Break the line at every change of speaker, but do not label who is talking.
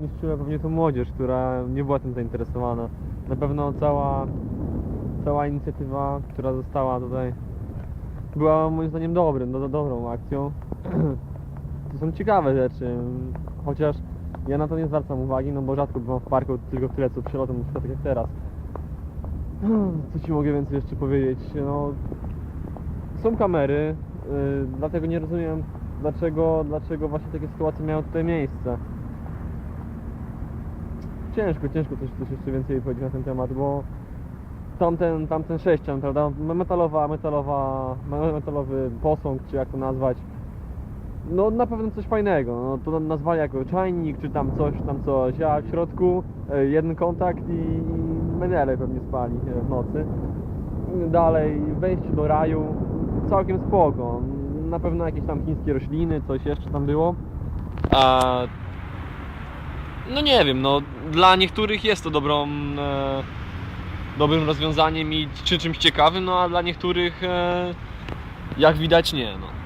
Niszczyła pewnie to młodzież, która nie była tym zainteresowana. Na pewno cała, cała inicjatywa, która została tutaj, była moim zdaniem dobrym, do, dobrą akcją. To są ciekawe rzeczy, chociaż ja na to nie zwracam uwagi, no bo rzadko bywam w parku, tylko tyle co przelotem, na przykład tak jak teraz. Co ci mogę więcej jeszcze powiedzieć? No, są kamery, yy, dlatego nie rozumiem, dlaczego, dlaczego właśnie takie sytuacje miały tutaj miejsce. Ciężko, ciężko coś, coś jeszcze więcej powiedzieć na ten temat, bo tamten, tamten sześcian, prawda, metalowa, metalowa, metalowy posąg, czy jak to nazwać, no na pewno coś fajnego, no to nazwali jako czajnik, czy tam coś, tam coś, a w środku e, jeden kontakt i menele pewnie spali e, w nocy. Dalej, wejście do raju, całkiem spoko, na pewno jakieś tam chińskie rośliny, coś jeszcze tam było. A no nie wiem, no dla niektórych jest to dobrą, e, dobrym rozwiązaniem i czy czymś ciekawym, no a dla niektórych e, jak widać nie, no.